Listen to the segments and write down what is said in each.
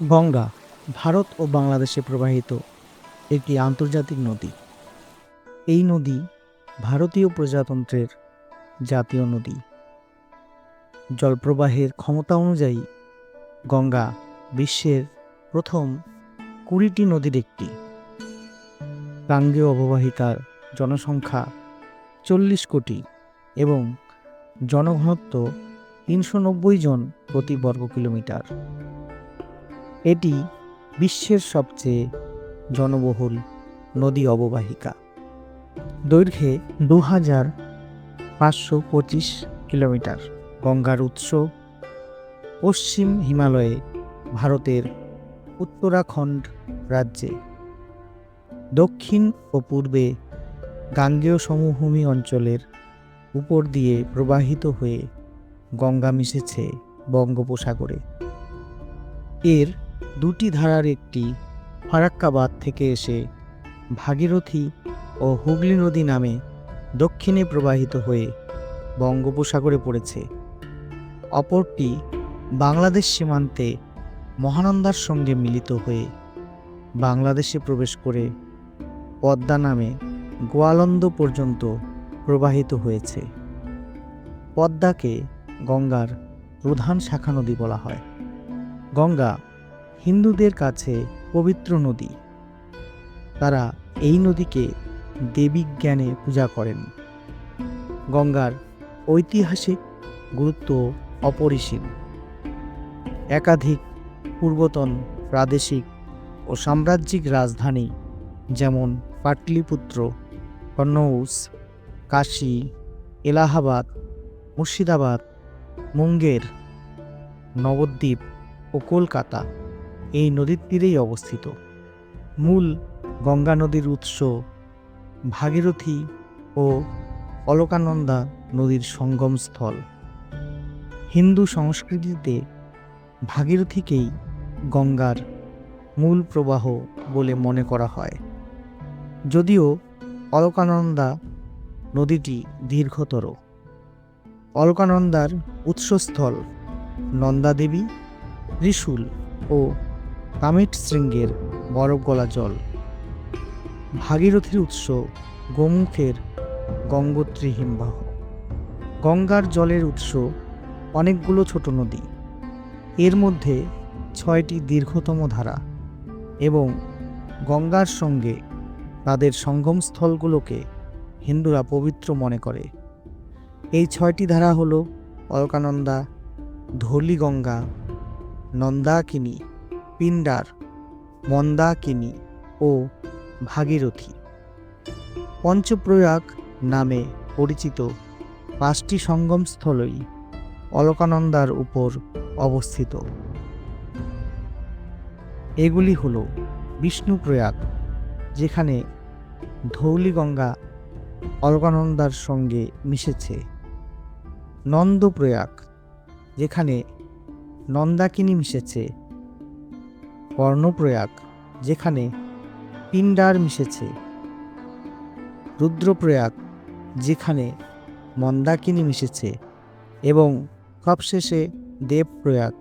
গঙ্গা ভারত ও বাংলাদেশে প্রবাহিত একটি আন্তর্জাতিক নদী। এই নদী ভারতীয় প্রজাতন্ত্রের জাতীয় নদী। জলপ্রবাহের ক্ষমতা অনুযায়ী গঙ্গা বিশ্বের প্রথম কুড়িটি নদীর একটি। গাঙ্গেয় অববাহিকার জনসংখ্যা চল্লিশ কোটি এবং জনঘনত্ব তিনশো নব্বই জন প্রতি বর্গ কিলোমিটার এটি বিশ্বের সবচেয়ে জনবহুল নদী অববাহিকা। দৈর্ঘ্যে দু হাজার পাঁচশো পঁচিশ কিলোমিটার। গঙ্গার উৎস পশ্চিম হিমালয়ে ভারতের উত্তরাখণ্ড রাজ্যে। দক্ষিণ ও পূর্বে গাঙ্গেয় সমভূমি অঞ্চলের উপর দিয়ে প্রবাহিত হয়ে গঙ্গা মিশেছে বঙ্গোপসাগরে। এর দুটি ধারার একটি ফারাক্কাবাদ থেকে এসে ভাগীরথী ও হুগলি নদী নামে দক্ষিণে প্রবাহিত হয়ে বঙ্গোপসাগরে পড়েছে। অপরটি বাংলাদেশ সীমান্তে মহানন্দার সঙ্গে মিলিত হয়ে বাংলাদেশে প্রবেশ করে পদ্মা নামে গোয়ালন্দ পর্যন্ত প্রবাহিত হয়েছে। পদ্মাকে গঙ্গার প্রধান শাখা নদী বলা হয়। গঙ্গা হিন্দুদের কাছে পবিত্র নদী। তারা এই নদীকে দেবী জ্ঞানে পূজা করেন। গঙ্গার ঐতিহাসিক গুরুত্ব অপরিসীম। একাধিক পূর্বতন প্রাদেশিক ও সাম্রাজ্যিক রাজধানী যেমন পাটলিপুত্র কন্নৌজ কাশী, এলাহাবাদ, মুর্শিদাবাদ, মুঙ্গের, নবদ্বীপ ও কলকাতা। এই নদীর তীরেই অবস্থিত। মূল গঙ্গা নদীর উৎস ভাগীরথী ও অলকানন্দা নদীর সঙ্গমস্থল। হিন্দু সংস্কৃতিতে ভাগীরথীকেই গঙ্গার মূল প্রবাহ বলে মনে করা হয়। যদিও অলকানন্দা নদীটি দীর্ঘতর। অলকানন্দার উৎসস্থল নন্দাদেবী, ত্রিশূল ও কামেট শৃঙ্গের বরফ গলা জল। ভাগীরথীর উৎস গোমুখের গঙ্গোত্রী হিমবাহ। গঙ্গার জলের উৎস অনেকগুলো ছোট নদী। এর মধ্যে ছয়টি দীর্ঘতম ধারা এবং গঙ্গার সঙ্গে তাদের সঙ্গমস্থলগুলোকে হিন্দুরা পবিত্র মনে করে। এই ছয়টি ধারা হল অলকানন্দা, ধৌলিগঙ্গা, নন্দাকিনী পিণ্ডার, মন্দাকিনী ও ভাগীরথী। পঞ্চপ্রয়াগ নামে পরিচিত পাঁচটি সঙ্গমস্থলই অলকানন্দার উপর অবস্থিত। এগুলি হল বিষ্ণুপ্রয়াগ, যেখানে ধৌলিগঙ্গা অলকানন্দার সঙ্গে মিশেছে। নন্দপ্রয়াগ, যেখানে নন্দাকিনী মিশেছে কর্ণপ্রয়াগ যেখানে পিণ্ডার মিশেছে। রুদ্রপ্রয়াগ, যেখানে মন্দাকিনী মিশেছে। এবং সবশেষে দেবপ্রয়াগ,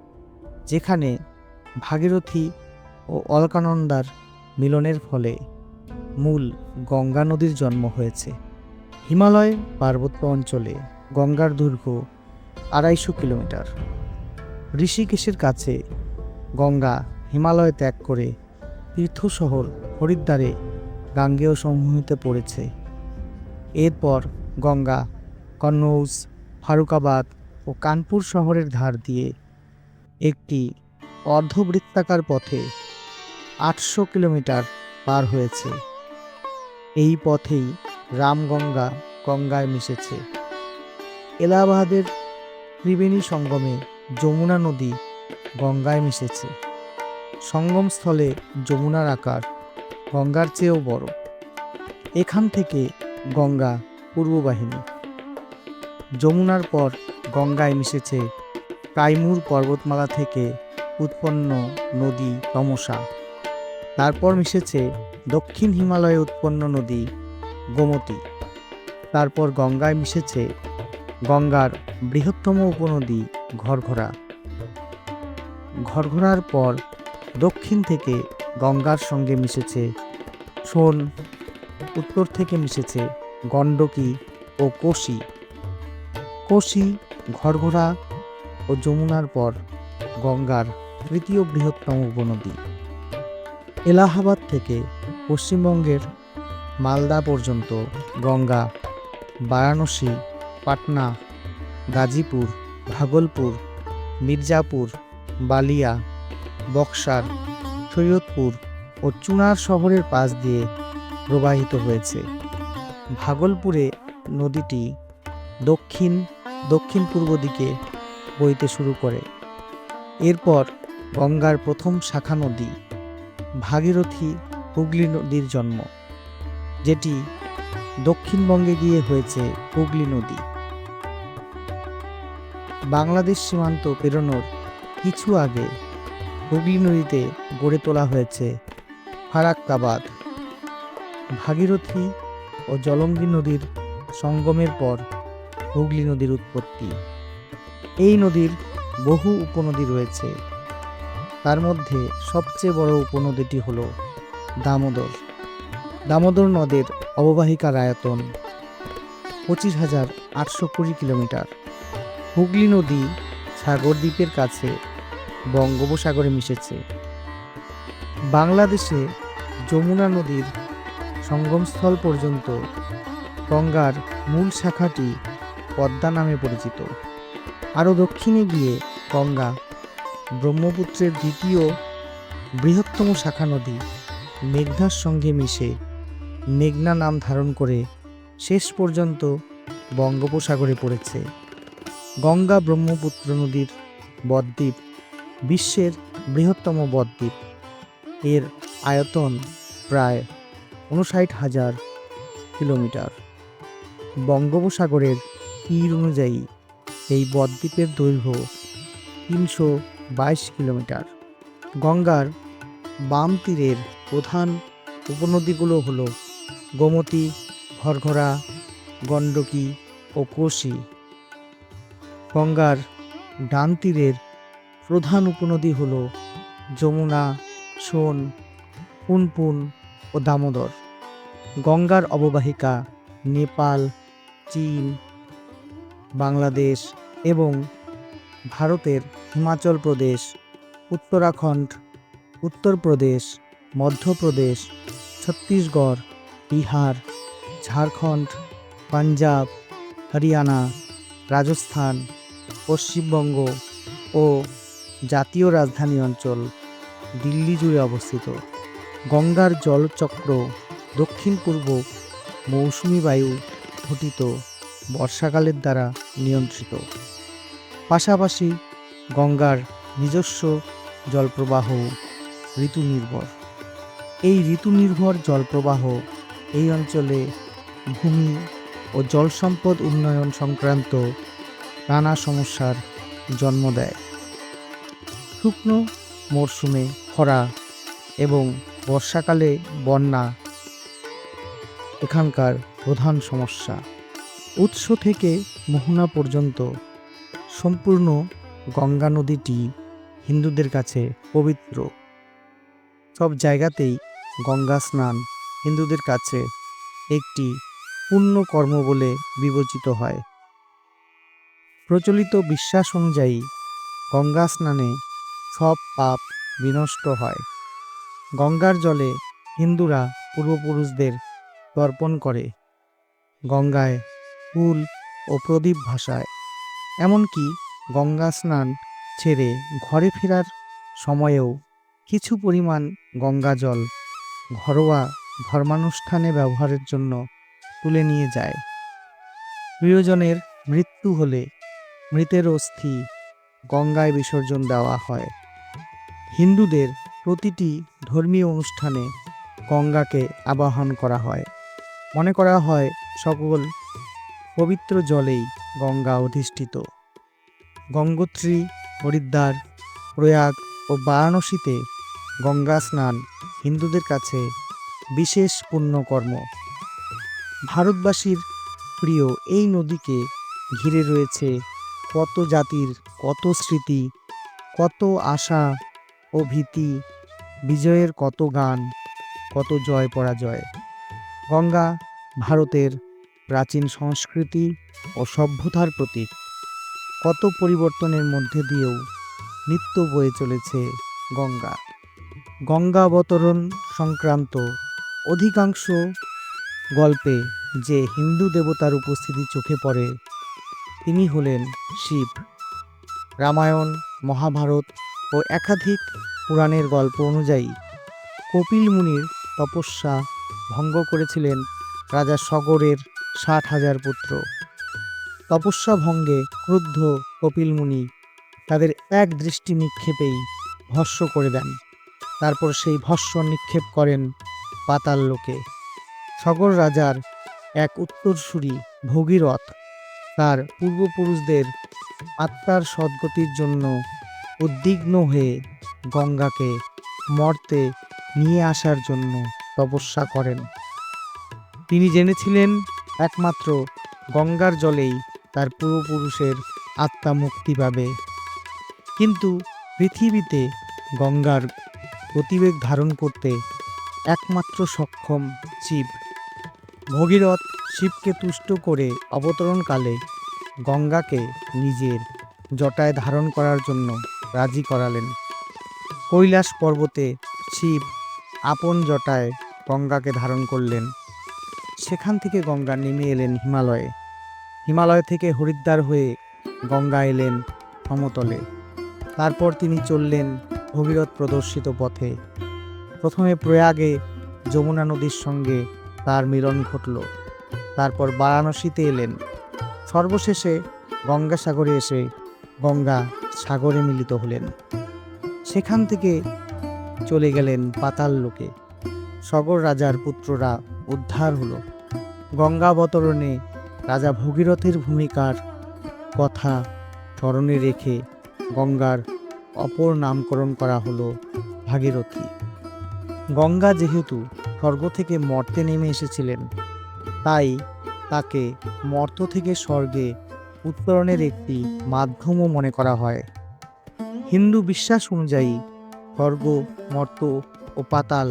যেখানে ভাগীরথী ও অলকানন্দার মিলনের ফলে মূল গঙ্গা নদীর জন্ম হয়েছে। হিমালয় পার্বত্য অঞ্চলে গঙ্গার দৈর্ঘ্য আড়াইশো কিলোমিটার। ঋষিকেশের কাছে গঙ্গা হিমালয় ত্যাগ করে তীর্থশহর হরিদ্বারে গাঙ্গেয় সমভূমিতে পড়েছে। এরপর গঙ্গা, কন্নৌজ, ফারুকাবাদ ও কানপুর শহরের ধার দিয়ে একটি অর্ধবৃত্তাকার পথে আটশো কিলোমিটার পার হয়েছে। এই পথেই রামগঙ্গা গঙ্গায় মিশেছে। এলাহাবাদের ত্রিবেণী সঙ্গমে যমুনা নদী গঙ্গায় মিশেছে। সঙ্গমস্থলে যমুনার আকার গঙ্গার চেয়েও বড়। এখান থেকে গঙ্গা পূর্ববাহিনী। যমুনার পর গঙ্গায় মিশেছে কাইমুর পর্বতমালা থেকে উৎপন্ন নদী তমসা। তারপর মিশেছে দক্ষিণ হিমালয়ে উৎপন্ন নদী গোমতী। তারপর গঙ্গায় মিশেছে গঙ্গার বৃহত্তম উপনদী ঘরঘরা। ঘরঘরার পর দক্ষিণ থেকে গঙ্গার সঙ্গে মিশেছে, সোন উত্তর থেকে মিশেছে গণ্ডকী ও কোশি। কোশি ঘরঘোড়া ও যমুনার পর গঙ্গার তৃতীয় বৃহত্তম উপনদী। এলাহাবাদ থেকে পশ্চিমবঙ্গের মালদা পর্যন্ত গঙ্গা, বারাণসী, পাটনা, গাজীপুর, ভাগলপুর, মির্জাপুর, বালিয়া বক্সার সৈয়দপুর ও চুনার শহরের পাশ দিয়ে প্রবাহিত হয়েছে। ভাগলপুরে নদীটি দক্ষিণ দক্ষিণ পূর্ব দিকে বইতে শুরু করে। এরপর গঙ্গার প্রথম শাখা নদী ভাগীরথী হুগলি নদীর জন্ম, যেটি দক্ষিণবঙ্গে গিয়ে হয়েছে হুগলি নদী। বাংলাদেশ সীমান্ত পেরোনোর কিছু আগে হুগলি নদীতে গড়ে তোলা হয়েছে ফারাক্কাবাদ। ভাগীরথী ও জলঙ্গি নদীর সঙ্গমের পর হুগলি নদীর উৎপত্তি। এই নদীর বহু উপনদী রয়েছে। তার মধ্যে সবচেয়ে বড় উপনদীটি হল দামোদর। দামোদর নদের অববাহিকার আয়তন পঁচিশ হাজার আটশো কুড়ি কিলোমিটার। হুগলি নদী সাগর দ্বীপের কাছে বঙ্গোপসাগরে মিশেছে। বাংলাদেশে যমুনা নদীর সঙ্গমস্থল পর্যন্ত গঙ্গার মূল শাখাটি পদ্মা নামে পরিচিত। আরও দক্ষিণে গিয়ে গঙ্গা, ব্রহ্মপুত্রের দ্বিতীয় বৃহত্তম শাখা নদী মেঘনার সঙ্গে মিশে মেঘনা নাম ধারণ করে শেষ পর্যন্ত বঙ্গোপসাগরে পড়েছে। গঙ্গা ব্রহ্মপুত্র নদীর বদ্বীপ বিশ্বের বৃহত্তম বদ্বীপ। এর আয়তন প্রায় উনষাট হাজার কিলোমিটার। বঙ্গোপসাগরের তীর অনুযায়ী এই বদ্বীপের দৈর্ঘ্য তিনশো বাইশ কিলোমিটার। গঙ্গার বাম তীরের প্রধান উপনদীগুলো হল গোমতী, ঘরঘরা, গণ্ডকী ও কোশি। গঙ্গার ডান তীরের প্রধান উপনদী হল যমুনা, সোন, পুনপুন ও দামোদর। গঙ্গার অববাহিকা নেপাল, চীন, বাংলাদেশ এবং ভারতের হিমাচল প্রদেশ, উত্তরাখণ্ড, উত্তরপ্রদেশ, মধ্যপ্রদেশ, ছত্তিশগড়, বিহার, ঝাড়খণ্ড, পাঞ্জাব, হরিয়ানা, রাজস্থান, পশ্চিমবঙ্গ ও জাতীয় রাজধানী অঞ্চল দিল্লি জুড়ে অবস্থিত। গঙ্গার জলচক্র দক্ষিণ পূর্ব মৌসুমি বায়ু ঘটিত বর্ষাকালের দ্বারা নিয়ন্ত্রিত। পাশাপাশি গঙ্গার নিজস্ব জলপ্রবাহ ঋতু নির্ভর এই ঋতু নির্ভর জলপ্রবাহ এই অঞ্চলে ভূমি ও জল সম্পদ উন্নয়ন সংক্রান্ত নানা সমস্যার জন্ম দেয়। শুকনো মরশুমে খরা এবং বর্ষাকালে বন্যা এখানকার প্রধান সমস্যা। উৎস থেকে মোহনা পর্যন্ত সম্পূর্ণ গঙ্গা নদীটি হিন্দুদের কাছে পবিত্র। সব জায়গাতেই গঙ্গা স্নান হিন্দুদের কাছে একটি পুণ্য কর্ম বলে বিবেচিত হয়। প্রচলিত বিশ্বাস অনুযায়ী গঙ্গা স্নানে সব পাপ বিনষ্ট হয়। গঙ্গার জলে হিন্দুরা পূর্বপুরুষদের তর্পণ করে। গঙ্গায় ফুল ও প্রদীপ ভাসায়। এমনকি গঙ্গা স্নান ছেড়ে ঘরে ফেরার সময়েও কিছু পরিমাণ গঙ্গা জল ঘরোয়া ধর্মানুষ্ঠানে ব্যবহারের জন্য তুলে নিয়ে যায়। প্রিয়জনের মৃত্যু হলে মৃতের অস্থি গঙ্গায় বিসর্জন দেওয়া হয়। হিন্দুদের প্রতিটি ধর্মীয় অনুষ্ঠানে গঙ্গাকে আবাহন করা হয়। মনে করা হয় সকল পবিত্র জলেই গঙ্গা অধিষ্ঠিত। গঙ্গোত্রী, হরিদ্বার, প্রয়াগ ও বারাণসীতে গঙ্গা স্নান হিন্দুদের কাছে বিশেষ পুণ্যকর্ম। ভারতবাসীর প্রিয় এই নদীকে ঘিরে রয়েছে কত জাতির কত স্মৃতি, কত আশা ও ভীতি, বিজয়ের কত গান, কত জয় পরাজয়। গঙ্গা ভারতের প্রাচীন সংস্কৃতি ও সভ্যতার প্রতীক। কত পরিবর্তনের মধ্যে দিয়েও নিত্য বয়ে চলেছে গঙ্গা। গঙ্গা অবতরণ সংক্রান্ত অধিকাংশ গল্পে যে হিন্দু দেবতার উপস্থিতি চোখে পড়ে, তিনি হলেন শিব। রামায়ণ, মহাভারত ও একাধিক পুরাণের গল্প অনুযায়ী কপিল মুনির তপস্যা ভঙ্গ করেছিলেন রাজা সগরের ষাট হাজার পুত্র। তপস্যা ভঙ্গে ক্রুদ্ধ কপিল মুনি তাদের এক দৃষ্টি নিক্ষেপেই ভস্য করে দেন। তারপর সেই ভস্য নিক্ষেপ করেন পাতাল লোকে। সগর রাজার এক উত্তরসূরি ভগীরথ তার পূর্বপুরুষদের আত্মার সদ্গতির জন্য উদ্বিগ্ন হয়ে গঙ্গাকে মর্তে নিয়ে আসার জন্য তপস্যা করেন। তিনি জেনেছিলেন একমাত্র গঙ্গার জলেই তার পূর্বপুরুষের আত্মা মুক্তি পাবে। কিন্তু পৃথিবীতে গঙ্গার গতিবেগ ধারণ করতে একমাত্র সক্ষম শিব। ভগীরথ শিবকে তুষ্ট করে অবতরণকালে গঙ্গাকে নিজের জটায় ধারণ করার জন্য রাজি করালেন। কৈলাস পর্বতে শিব আপন জটায় গঙ্গাকে ধারণ করলেন। সেখান থেকে গঙ্গা নেমে এলেন হিমালয়ে। হিমালয় থেকে হরিদ্বার হয়ে গঙ্গা এলেন সমতলে। তারপর তিনি চললেন ভগীরথ প্রদর্শিত পথে। প্রথমে প্রয়াগে যমুনা নদীর সঙ্গে তার মিলন ঘটল। তারপর বারাণসীতে এলেন। সর্বশেষে গঙ্গাসাগরে এসে গঙ্গা সাগরে মিলিত হলেন। সেখান থেকে চলে গেলেন পাতাল লোকে। সগর রাজার পুত্ররা উদ্ধার হলো। গঙ্গাবতরণে রাজা ভগীরথের ভূমিকার কথা স্মরণে রেখে গঙ্গার অপর নামকরণ করা হলো ভাগীরথী। গঙ্গা যেহেতু স্বর্গ থেকে মর্তে নেমে এসেছিলেন, তাই তাকে মর্ত থেকে স্বর্গে উত্তরণের একটি মাধ্যমও মনে করা হয়। হিন্দু বিশ্বাস অনুযায়ী স্বর্গ মর্ত ও পাতাল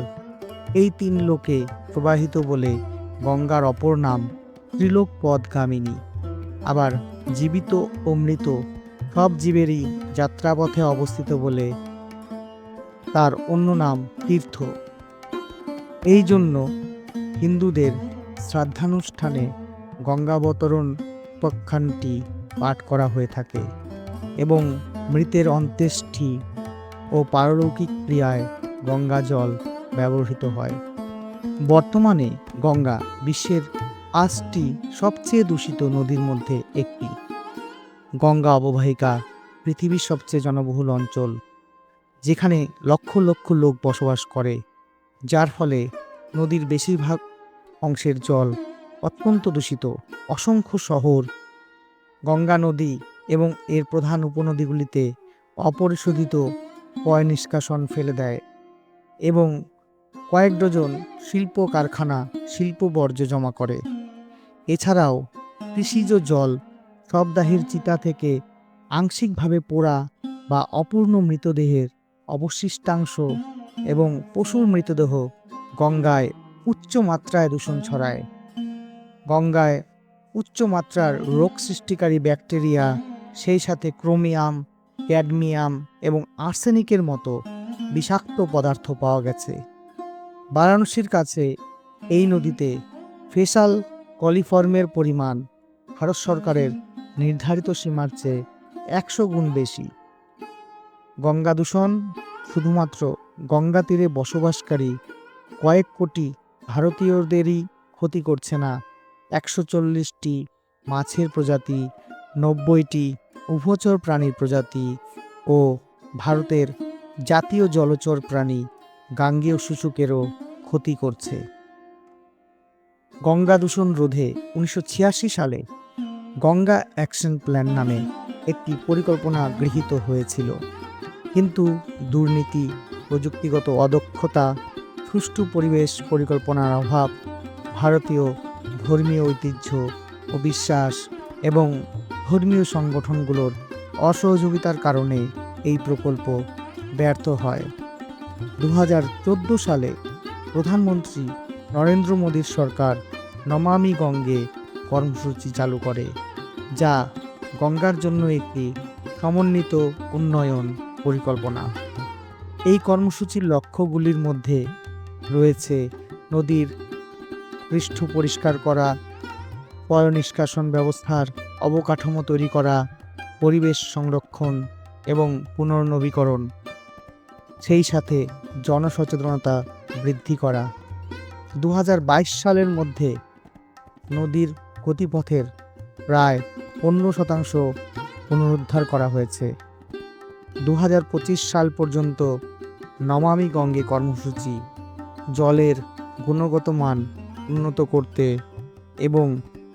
এই তিন লোকে প্রবাহিত বলে গঙ্গার অপর নাম ত্রিলোক পদগামিনী। আবার জীবিত ও মৃত সব জীবেরই যাত্রাপথে অবস্থিত বলে তার অন্য নাম তীর্থ। এই জন্য হিন্দুদের শ্রাদ্ধানুষ্ঠানে গঙ্গাবতরণ উপাখ্যানটি পাঠ করা হয়ে থাকে এবং মৃতের অন্ত্যেষ্টি ও পারলৌকিক ক্রিয়ায় গঙ্গা জল ব্যবহৃত হয়। বর্তমানে গঙ্গা বিশ্বের পাঁচটি সবচেয়ে দূষিত নদীর মধ্যে একটি। গঙ্গা অববাহিকা পৃথিবীর সবচেয়ে জনবহুল অঞ্চল, যেখানে লক্ষ লক্ষ লোক বসবাস করে, যার ফলে নদীর বেশিরভাগ অংশের জল অত্যন্ত দূষিত। অসংখ্য শহর, গঙ্গা নদী এবং এর প্রধান উপনদীগুলিতে অপরিশোধিত পয় নিষ্কাশন ফেলে দেয় এবং কয়েক ডজন শিল্প কারখানা শিল্প বর্জ্য জমা করে। এছাড়াও কৃষিজ জল শবদাহের চিতা থেকে আংশিকভাবে পোড়া বা অপূর্ণ মৃতদেহের অবশিষ্টাংশ এবং পশুর মৃতদেহ গঙ্গায় উচ্চ মাত্রায় দূষণ ছড়ায়। গঙ্গায় উচ্চ মাত্রার রোগ সৃষ্টিকারী ব্যাকটেরিয়া সেই সাথে ক্রোমিয়াম, ক্যাডমিয়াম এবং আর্সেনিকের মতো বিষাক্ত পদার্থ পাওয়া গেছে। বারাণসীর কাছে এই নদীতে ফেসাল কলিফর্মের পরিমাণ ভারত সরকারের নির্ধারিত সীমার চেয়ে একশো গুণ বেশি। গঙ্গা দূষণ শুধুমাত্র গঙ্গা তীরে বসবাসকারী কয়েক কোটি ভারতীয়দেরই ক্ষতি করছে না, একশো চল্লিশটি মাছের প্রজাতি নব্বইটি উভচর প্রাণীর প্রজাতি ও ভারতের জাতীয় জলচর প্রাণী গাঙ্গেয় শুশুকেরও ক্ষতি করছে। গঙ্গা দূষণ রোধে উনিশশো ছিয়াশি সালে গঙ্গা অ্যাকশন প্ল্যান নামে একটি পরিকল্পনা গৃহীত হয়েছিল। কিন্তু দুর্নীতি, প্রযুক্তিগত অদক্ষতা, সুষ্ঠু পরিবেশ পরিকল্পনার অভাব, ভারতীয় ধর্মীয় ঐতিহ্য ও বিশ্বাস এবং ধর্মীয় সংগঠনগুলোর অসহযোগিতার কারণে এই প্রকল্প ব্যর্থ হয়। দু হাজার চোদ্দ সালে প্রধানমন্ত্রী নরেন্দ্র মোদীর সরকার নমামি গঙ্গে কর্মসূচি চালু করে, যা গঙ্গার জন্য একটি সমন্বিত উন্নয়ন পরিকল্পনা। এই কর্মসূচির লক্ষ্যগুলির মধ্যে রয়েছে নদীর পৃষ্ঠ পরিষ্কার করা পয় নিষ্কাশন ব্যবস্থার অবকাঠামো তৈরি করা, পরিবেশ সংরক্ষণ এবং পুনর্নবীকরণ, সেই সাথে জনসচেতনতা বৃদ্ধি করা। দু হাজার বাইশ সালের মধ্যে নদীর গতিপথের প্রায় পনেরো শতাংশ পুনরুদ্ধার করা হয়েছে। দু হাজার পঁচিশ সাল পর্যন্ত নমামি গঙ্গে কর্মসূচি, জলের গুণগত মান উন্নত করতে এবং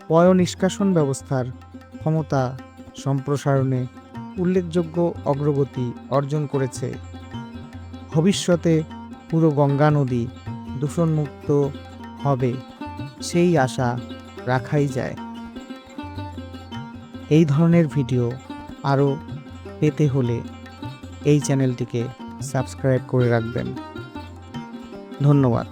পয় নিষ্কাশন ব্যবস্থার ক্ষমতা সম্প্রসারণে উল্লেখযোগ্য অগ্রগতি অর্জন করেছে। ভবিষ্যতে পুরো গঙ্গা নদী দূষণমুক্ত হবে, সেই আশা রাখাই যায়। এই ধরনের ভিডিও আরও পেতে হলে এই চ্যানেলটিকে সাবস্ক্রাইব করে রাখবেন। ধন্যবাদ।